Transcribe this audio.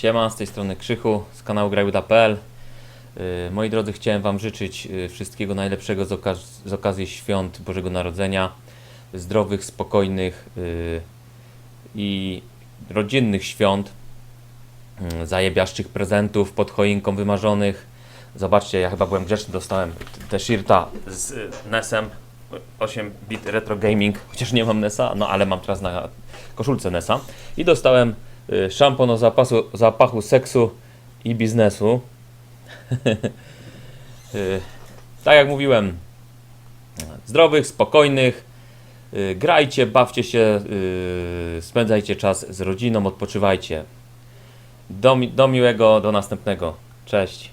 Siema, z tej strony Krzychu z kanału grajuda.pl Yy, Moi drodzy, chciałem Wam życzyć yy, wszystkiego najlepszego z, okaz- z okazji świąt Bożego Narodzenia. Zdrowych, spokojnych yy, i rodzinnych świąt. Zajebiaszczych prezentów pod choinką wymarzonych. Zobaczcie, ja chyba byłem grzeczny, dostałem te shirta z y, NES-em 8-bit retro gaming, chociaż nie mam NES-a, no ale mam teraz na koszulce NES-a. I dostałem y, szampon o zapasu, zapachu seksu i biznesu. Y, tak jak mówiłem, zdrowych, spokojnych, y, grajcie, bawcie się, y, spędzajcie czas z rodziną, odpoczywajcie. Do, do miłego, do następnego. Cześć.